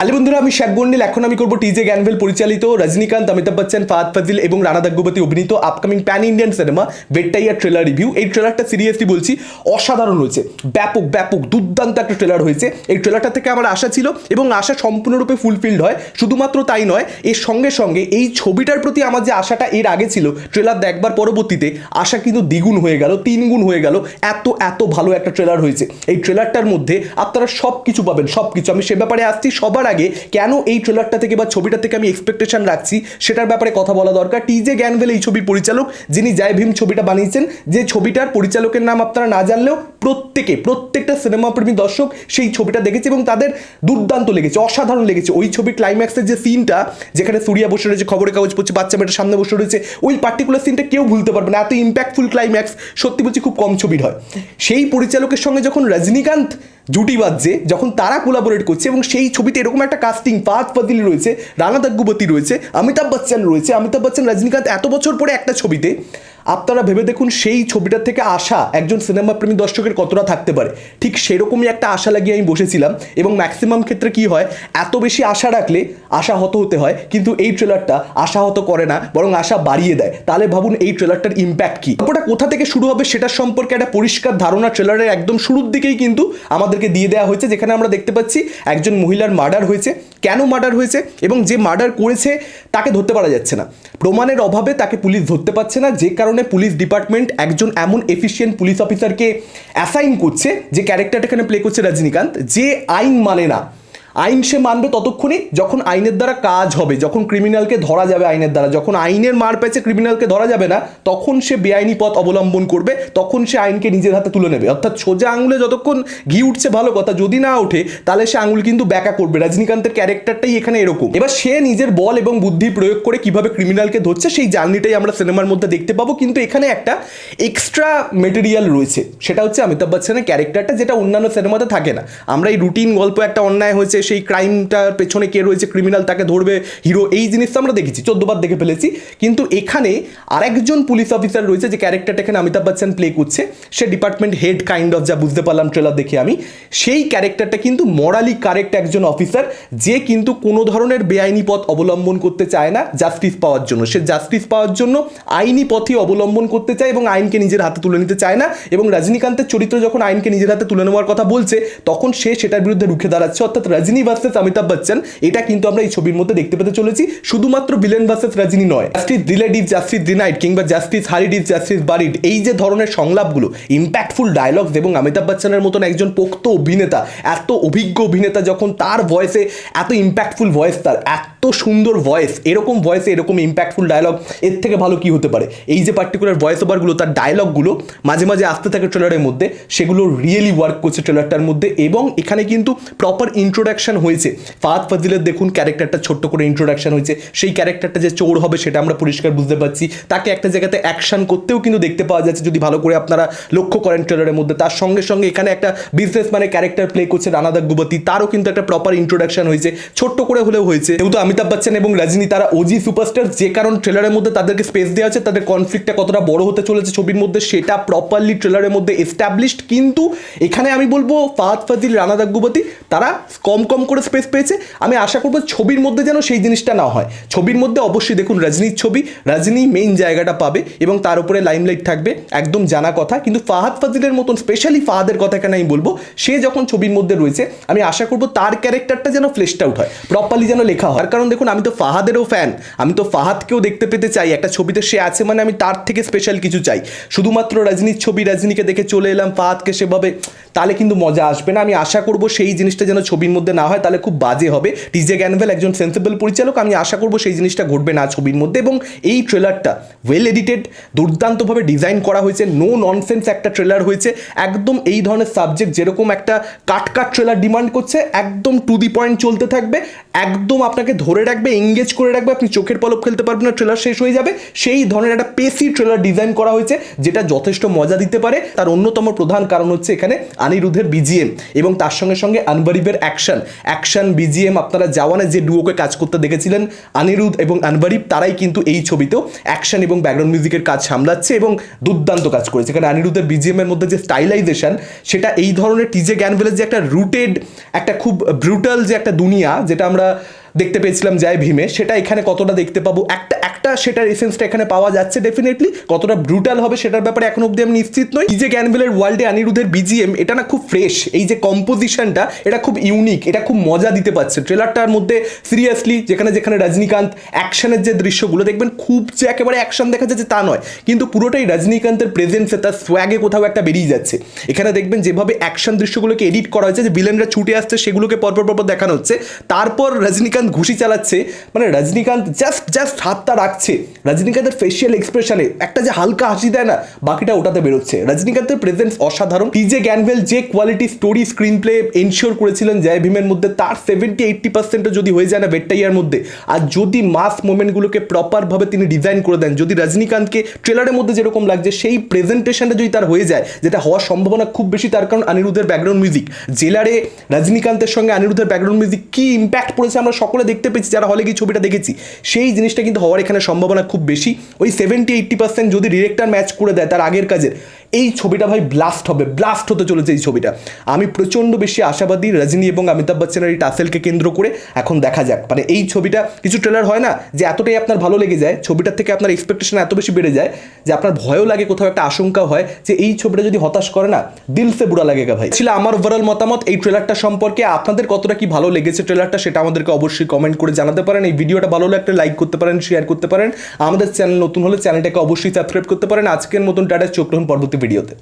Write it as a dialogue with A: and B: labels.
A: Hello বন্ধুরা, আমি শেখ গন্ডিল। এখন আমি করব টিজে গ্যানভেল পরিচালিত। রজনীকান্ত, অমিতাভ বচ্চন, ফাহাদ ফাজিল এবং রানা দাগ্গোপাতি অভিনীত আপকামিং প্যান ইন্ডিয়ান সিনেমা বেট্টাইয়া ট্রেলার রিভিউ এই ট্রেলারটা সিরিয়াসলি বলছি, অসাধারণ হয়েছে। ব্যাপক ব্যাপক, দুর্দান্ত একটা ট্রেলার হয়েছে। এই ট্রেলারটা থেকে আমার আশা ছিল এবং আশা সম্পূর্ণরূপে ফুলফিলড হয়। শুধুমাত্র তাই নয়, এর সঙ্গে সঙ্গে এই ছবিটার প্রতি আমার যে আশাটা এর আগে ছিল ট্রেলার দেখবার পরবর্তীতে আশা কিন্তু দ্বিগুণ হয়ে গেল, তিনগুণ হয়ে গেল। এত এত ভালো একটা ট্রেলার হয়েছে। এই ট্রেলারটার মধ্যে আপনারা সব কিছু পাবেন সব কিছু আমি সে ব্যাপারে আসছি, সবার আগে কেন এই ট্রেলারটা থেকে বা ছবিটা থেকে আমি এক্সপেকটেশন রাখছি সেটার ব্যাপারে কথা বলা দরকার। টিজে জ্ঞানভেল এই ছবির পরিচালক, যিনি জয় ভীম ছবিটা বানিয়েছেন, যে ছবিটার পরিচালকের নাম আপনারা না জানলেও প্রত্যেকে, প্রত্যেকটা সিনেমা প্রেমী দর্শক সেই ছবিটা দেখেছে এবং তাদের দুর্দান্ত লেগেছে, অসাধারণ লেগেছে। ওই ছবির ক্লাইম্যাক্সের যে সিনটা যেখানে সুরিয়া বসে রয়েছে, খবরের কাগজ পড়ছে, বাচ্চা মেয়েটার সামনে বসে রয়েছে, ওই পার্টিকুলার সিনটা কেউ ভুলতে পারবে না। এত ইম্প্যাক্টফুল ক্লাইম্যাক্স সত্যি বলছি খুব কম ছবির হয়। সেই পরিচালকের সঙ্গে যখন রজনীকান্ত জুটি বাজছে, যখন তারা কোলাবোরেট করছে এবং সেই ছবিতে এরকম একটা কাস্টিং ফাদ ফাদিল রয়েছে, রানা দাগ্গুবতী রয়েছে, অমিতাভ বচ্চন রয়েছে, অমিতাভ বচ্চন, রজনীকান্ত, এত বছর পরে একটা ছবিতে আপনারা ভেবে দেখুন সেই ছবিটার থেকে আশা একজন সিনেমা প্রেমী দর্শকের কতটা থাকতে পারে। ঠিক সেরকমই একটা আশা লাগিয়ে আমি বসেছিলাম এবং ম্যাক্সিমাম ক্ষেত্রে কি হয়, এত বেশি আশা রাখলে আশাহত হতে হয়, কিন্তু এই ট্রেলারটা আশাহত করে না, বরং আশা বাড়িয়ে দেয়। তাহলে ভাবুন এই ট্রেলারটার ইম্প্যাক্ট কি? গল্পটা কোথা থেকে শুরু হবে সেটা সম্পর্কে একটা পরিষ্কার ধারণা ট্রেলারের একদম শুরুর দিকেই কিন্তু আমাদেরকে দিয়ে দেওয়া হয়েছে, যেখানে আমরা দেখতে পাচ্ছি একজন মহিলার মার্ডার হয়েছে। কেন মার্ডার হয়েছে? এবং যে মার্ডার করেছে তাকে ধরতে পারা যাচ্ছে না। প্রমাণের অভাবে তাকে পুলিশ ধরতে পারছে না, যে কারণে পুলিশ ডিপার্টমেন্ট একজন এমন এফিসিয়েন্ট পুলিশ অফিসারকে অ্যাসাইন করছে, যে ক্যারেক্টারটা এখানে প্লে করছে রজনীকান্ত, যে আইন মানে না। আইন সে মানবে ততক্ষণই যখন আইনের দ্বারা কাজ হবে, যখন ক্রিমিনালকে ধরা যাবে আইনের দ্বারা, যখন আইনের মার পেছে ক্রিমিনালকে ধরা যাবে না, তখন সে বেআইনি পথ অবলম্বন করবে, তখন সে আইনকে নিজের হাতে তুলে নেবে। অর্থাৎ সোজা আঙুলে যতক্ষণ ঘি উঠছে ভালো কথা, যদি না ওঠে, তাহলে সে আঙুল কিন্তু ব্যাকা করবে। রজনীকান্তের ক্যারেক্টারটাই এখানে এরকম। এবার সে নিজের বল এবং বুদ্ধি প্রয়োগ করে কীভাবে ক্রিমিনালকে ধরছে, সেই জার্নিটাই আমরা সিনেমার মধ্যে দেখতে পাবো। কিন্তু এখানে একটা এক্সট্রা মেটেরিয়াল রয়েছে, সেটা হচ্ছে অমিতাভ বচ্চনের ক্যারেক্টারটা যেটা অন্যান্য সিনেমাতে থাকে না। আমরা এই রুটিন গল্প একটা অন্যায় হয়েছে সেই ক্রাইমটার পেছনে কে রয়েছে ক্রিমিনাল তাকে ধরবে হিরো এই জিনিসটা আমরা দেখেছি, চোদ্দবার দেখে ফেলেছি। কিন্তু এখানে আরেকজন পুলিশ অফিসার রয়েছে, যে ক্যারেক্টারটা এখানে অমিতাভ বচ্চন প্লে করছে, সে ডিপার্টমেন্ট হেড কাইন্ড অফ যা বুঝতে পারলাম ট্রেলার দেখে আমি। সেই ক্যারেক্টারটা কিন্তু মরালি কারেক্ট একজন অফিসার যে কিন্তু কোনো ধরনের বেআইনি পথ অবলম্বন করতে চায় না জাস্টিস পাওয়ার জন্য। সে জাস্টিস পাওয়ার জন্য আইনি পথই অবলম্বন করতে চায় এবং আইনকে নিজের হাতে তুলে নিতে চায় না। এবং রজনীকান্তের চরিত্র যখন আইনকে নিজের হাতে তুলে নেওয়ার কথা বলছে, তখন সে সেটার বিরুদ্ধে রুখে দাঁড়াচ্ছে। অর্থাৎ রজনী ভার্সেস অমিতাভ বচ্চন, এটা কিন্তু আমরা এই ছবির মধ্যে দেখতে পেতে চলেছি। শুধুমাত্র ভিলেন ভার্সেস রজনী নয় জাস্টিস ইজ জাস্টিস ডিনাইড কিংবা justice hurried is justice buried এই যে ধরনের সংলাপগুলো ইম্প্যাক্টফুল ডায়লগস এবং অমিতাভ বচ্চনের মতন একজন পোক্ত অভিনেতা, এত অভিজ্ঞ অভিনেতা যখন তার ভয়েসে এত ইম্প্যাক্টফুল ভয়েস তার এত সুন্দর ভয়েস এরকম ভয়েসে এরকম ইম্প্যাক্টফুল ডায়লগ এর থেকে ভালো কি হতে পারে? এই যে পার্টিকুলার ভয়েস ওভারগুলো তার ডায়লগগুলো মাঝে মাঝে আসতে থাকে ট্রেলারের মধ্যে, সেগুলো রিয়েলি ওয়ার্ক করছে ট্রেলারটার মধ্যে এবং এখানে কিন্তু প্রপার ইন্ট্রোডাকশন হয়েছে। ফাহাদ ফাজিলের দেখুন ক্যারেক্টারটা ছোট্ট করে ইন্ট্রোডাকশন হয়েছে। সেই ক্যারেক্টারটা যে চোর হবে সেটা আমরা পরিষ্কার বুঝতে পারছি। তাকে একটা জায়গাতে অ্যাকশন করতেও কিন্তু দেখতে পাওয়া যাচ্ছে যদি ভালো করে আপনারা লক্ষ্য করেন ট্রেলারের মধ্যে। তার সঙ্গে সঙ্গে এখানে একটা বিজনেস মানে ক্যারেক্টার প্লে করছে রানা দাগ্গুবতী তারও কিন্তু একটা প্রপার ইন্ট্রোডাকশন হয়েছে। ছোট্ট করে হলেও হয়েছে। যেহেতু অমিতাভ বচ্চন এবং রজনী তারা ওজি সুপারস্টার যে কারণ ট্রেলারের মধ্যে তাদেরকে স্পেস দেওয়া আছে, তাদের কনফ্লিক্টটা কতটা বড় হতে চলেছে ছবির মধ্যে, সেটা প্রপারলি ট্রেলারের মধ্যে এস্টাবলিশড কিন্তু এখানে আমি বলব ফাহাদ ফাজিল, রানা দাগ্গুবতী তারা কম কম করে স্পেস পেয়েছে। আমি আশা করব ছবির মধ্যে যেন সেই জিনিসটা না হয়। ছবির মধ্যে অবশ্যই দেখুন রজনীর ছবি। রজনী মেইন জায়গাটা পাবে এবং তার উপরে লাইমলাইট থাকবে। একদম জানা কথা। কিন্তু ফাহাদ ফাজিলের মতন স্পেশালি ফাহাদের কথা কেন আমি বলব? সে যখন ছবির মধ্যে রয়েছে, আমি আশা করব তার ক্যারেক্টারটা যেন ফ্লেশড আউট হয়। প্রপারলি যেন লেখা হয়। কারণ দেখুন, আমি তো ফাহাদেরও ফ্যান আমি তো ফাহাদকেও দেখতে পেতে চাই। একটা ছবিতে সে আছে মানে আমি তার থেকে স্পেশাল কিছু চাই। শুধুমাত্র রজনীর ছবি, রজনীকে দেখে চলে এলাম, ফাহাদকে সেভাবে তাহলে কিন্তু মজা আসবে না। আমি আশা করব সেই জিনিসটা যেন ছবির মধ্যে না হয়, তাহলে খুব বাজে হবে। টিজে গ্যানভেল একজন সেন্সিবল পরিচালক, আমি আশা করব সেই জিনিসটা ঘটবে না ছবির মধ্যে। এবং এই ট্রেলারটা ওয়েল এডিটেড দুর্দান্তভাবে ডিজাইন করা হয়েছে। নো ননসেন্স একটা ট্রেলার হয়েছে। একদম এই ধরনের সাবজেক্ট যেরকম একটা কাট কাট ট্রেলার ডিমান্ড করছে, একদম টু দি পয়েন্ট চলতে থাকবে। একদম আপনাকে ধরে রাখবে এঙ্গেজ করে রাখবে। আপনি চোখের পলক ফেলতে পারবেন না ট্রেলার শেষ হয়ে যাবে। সেই ধরনের একটা পেসি ট্রেলার ডিজাইন করা হয়েছে, যেটা যথেষ্ট মজা দিতে পারে। তার অন্যতম প্রধান কারণ হচ্ছে এখানে আনিরুদ্ধের বিজিএম এবং তার সঙ্গে সঙ্গে আনবারিবের অ্যাকশন অ্যাকশন বিজিএম আপনারা জাওয়ানে যে ডুয়োকে কাজ করতে দেখেছিলেন আনিরুদ্ধ এবং আনবারিব তারাই কিন্তু এই ছবিতেও অ্যাকশন এবং ব্যাকগ্রাউন্ড মিউজিকের কাজ সামলাচ্ছে এবং দুর্দান্ত কাজ করেছে। কারণ আনিরুদ্ধের বিজিএমের মধ্যে যে স্টাইলাইজেশন সেটা এই ধরনের টিজে গ্যানভেলের যে একটা রুটেড একটা খুব ব্রুটাল যে একটা দুনিয়া, যেটা আমরা দেখতে পেয়েছিলাম জয় ভীমে, সেটা এখানে কতটা দেখতে পাবো? একটা একটা সেটার এসেন্সটা এখানে পাওয়া যাচ্ছে ডেফিনেটলি কতটা ব্রুটাল হবে সেটার ব্যাপারে এখন অব্দি আমি নিশ্চিত নই। যে গ্যানভেলের ওয়ার্ল্ডে অনিরুদ্ধের বিজিএম এটা না খুব ফ্রেশ এই যে কম্পোজিশনটা এটা খুব ইউনিক এটা খুব মজা দিতে পারছে। ট্রেলারটার মধ্যে সিরিয়াসলি যেখানে যেখানে রজনীকান্ত অ্যাকশনের যে দৃশ্যগুলো, দেখবেন খুব যে একেবারে অ্যাকশন দেখা যাচ্ছে তা নয়। কিন্তু পুরোটাই রজনীকান্তের প্রেজেন্সে তার সোয়াগে কোথাও একটা বেরিয়ে যাচ্ছে। এখানে দেখবেন যেভাবে অ্যাকশন দৃশ্যগুলোকে এডিট করা হয়েছে, যে ভিলেনরা ছুটে আসছে, সেগুলোকে পরপর পরপর দেখানো হচ্ছে। তারপর রজনীকান্ত ঘুষি চালাচ্ছে মানে রজনীকান্ত জাস্ট জাস্ট হাতটা রাখছে, রজনীকান্তের ফেশিয়াল এক্সপ্রেশনে একটা যে হালকা হাসি দেয় না, বাকিটা ওটাতে বেরোচ্ছে। রজনীকান্তের প্রেজেন্স অসাধারণ। টিজে গ্যানভেল যে quality story screen play ensure করেছিলেন জয় ভীমের মধ্যে, তার সেভেন্টি এইট্টি পার্সেন্টও যদি হয়ে যায় না বেট্টাইয়ার মধ্যে, আর যদি মাস মোমেন্টগুলোকে প্রপারভাবে তিনি ডিজাইন করে দেন, যদি রজনীকান্তকে ট্রেলারের মধ্যে যেরকম লাগছে, সেই প্রেজেন্টেশনটা যদি তার হয়ে যায়, যেটা হওয়ার সম্ভাবনা খুব বেশি, তার কারণ অনিরুদ্ধের ব্যাকগ্রাউন্ড মিউজিক জেলারে রজনীকান্তের সঙ্গে অনিরুদ্ধের ব্যাকগ্রাউন্ড মিউজিক কি ইম্প্যাক্ট পড়েছে আমরা সকলে দেখতে পেয়েছি, যারা হলে গিয়ে ছবিটা দেখেছি। সেই জিনিসটা কিন্তু হওয়ার এখানে সম্ভাবনা খুব বেশি। ওই সেভেন্টি এইট্টি পার্সেন্ট যদি ডিরেক্টর ম্যাচ করে দেয় তার আগের কাজের এই ছবিটা ভাই ব্লাস্ট হবে ব্লাস্ট হতে চলেছে এই ছবিটা। আমি প্রচণ্ড বেশি আশাবাদী, রজনী এবং অমিতাভ বচ্চনের এই টাসেলকে কেন্দ্র করে এখন দেখা যাক। মানে এই ছবিটা, কিছু ট্রেলার হয় না যে এতটাই আপনার ভালো লেগে যায়, ছবিটার থেকে আপনার এক্সপেকটেশন এত বেশি বেড়ে যায় যে আপনার ভয়ও লাগে, কোথাও একটা আশঙ্কা হয় যে এই ছবিটা যদি হতাশ করে না, দিল সে বুড়া লাগেগা ভাই। ছিল আমার ওভারঅল মতামত এই ট্রেলারটা সম্পর্কে, আপনাদের কতটা কি ভালো লেগেছে ট্রেলারটা সেটা আমাদেরকে অবশ্যই কমেন্ট করে জানাতে পারেন। এই ভিডিওটা ভালো হলে একটা লাইক করতে পারেন শেয়ার করতে পারেন। আমাদের চ্যানেল নতুন হলে চ্যানেলটাকে অবশ্যই সাবস্ক্রাইব করতে পারেন। আজকের মতন টাটা, চোখ পরবর্তী ভিডিওতে